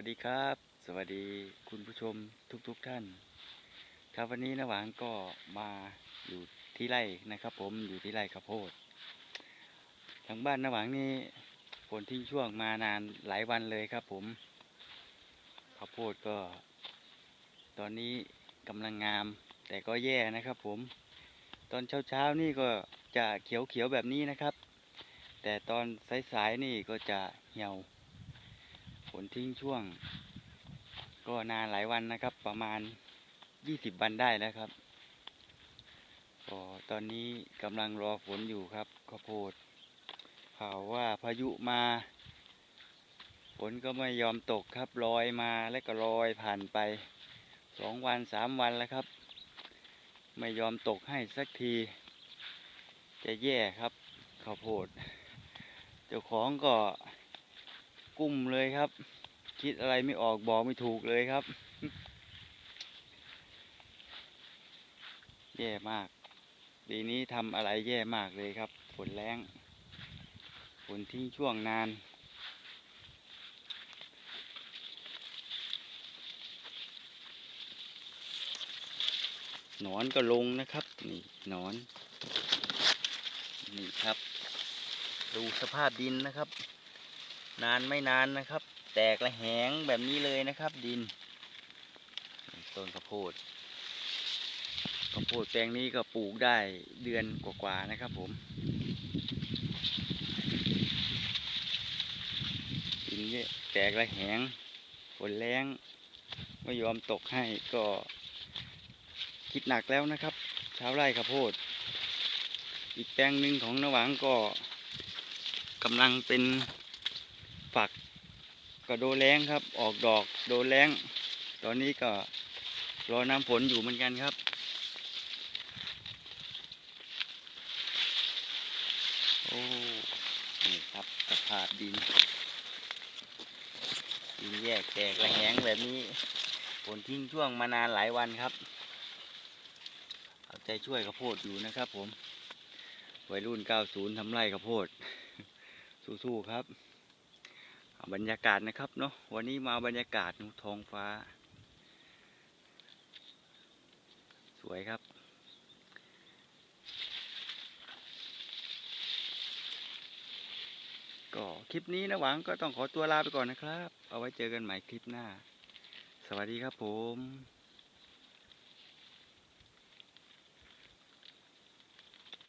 วัสดีครับ สวัสดีคุณผู้ชมทุกๆทท่าน ครับวันนี้นะหวางก็มาอยู่ที่ไร่นะครับ ผมอยู่ที่ไร่ข้าวโพดทางบ้านนะหวางนี่ฝนทิ้งช่วงมานานหลายวันเลยครับ ผมข้าวโพดก็ ตอนนี้กำลังงาม แต่ก็แย่นะครับ ผม ตอนเช้าๆนี่ก็จะเขียวๆแบบนี้นะครับ แต่ตอนสายๆนี่ก็จะเหี่ยว นทิ้งช่วง ก็นานหลายวันนะครับ ประมาณยี่สิบวันได้แล้วครับก็ตอนนี้กำลังรอฝนอยู่ครับข้าวโพดข่าวว่าพายุมา ฝนก็ไม่ยอมตกครับลอยมาแล้วก็ลอยผ่านไปสองวันสามวันแล้วครับ ไม่ยอมตกให้สักที จะแย่ครับข้าวโพด เจ้าของก็ กุ้มเลยครับ คิดอะไรไม่ออกบอกไม่ถูกเลยครับ แย่มาก ปีนี้ทำอะไรแย่มากเลยครับฝนแรงฝนทิ้งช่วงนาน หนอนก็ลงนะครับ นี่หนอน นี่ครับ ดูสภาพดินนะครับ นานไม่นานนะครับ แตกระแหงแบบนี้เลยนะครับ ดิน ต้นข้าวโพดข้าวโพดแปลงนี้ก็ปลูกได้เดือนกว่าๆนะครับผมดินเนี่ยแตกระแหงฝนแรงไม่ยอมตกให้ก็คิดหนักแล้วนะครับ ชาวไร่ข้าวโพด อีกแปลงหนึ่งของนหวังก็กำลังเป็น ฝักก็โดนแรงครับ ออกดอกโดนแรงตอนนี้ก็รอน้ำฝนอยู่เหมือนกันครับ โอ้นี่ครับสภาพดิน ดินแยกแตกระแหงแบบนี้ฝนทิ้งช่วงมานานหลายวันครับ เอาใจช่วยข้าวโพดอยู่นะครับผม วัยรุ่น 90ทำไร่ข้าวโพด สู้ๆครับ บรรยากาศนะครับเนาะวันนี้มาบรรยากาศนูท้องฟ้า สวยครับ ก็คลิปนี้นะหวังก็ต้องขอตัวลาไปก่อนนะครับ เอาไว้เจอกันใหม่คลิปหน้า สวัสดีครับผม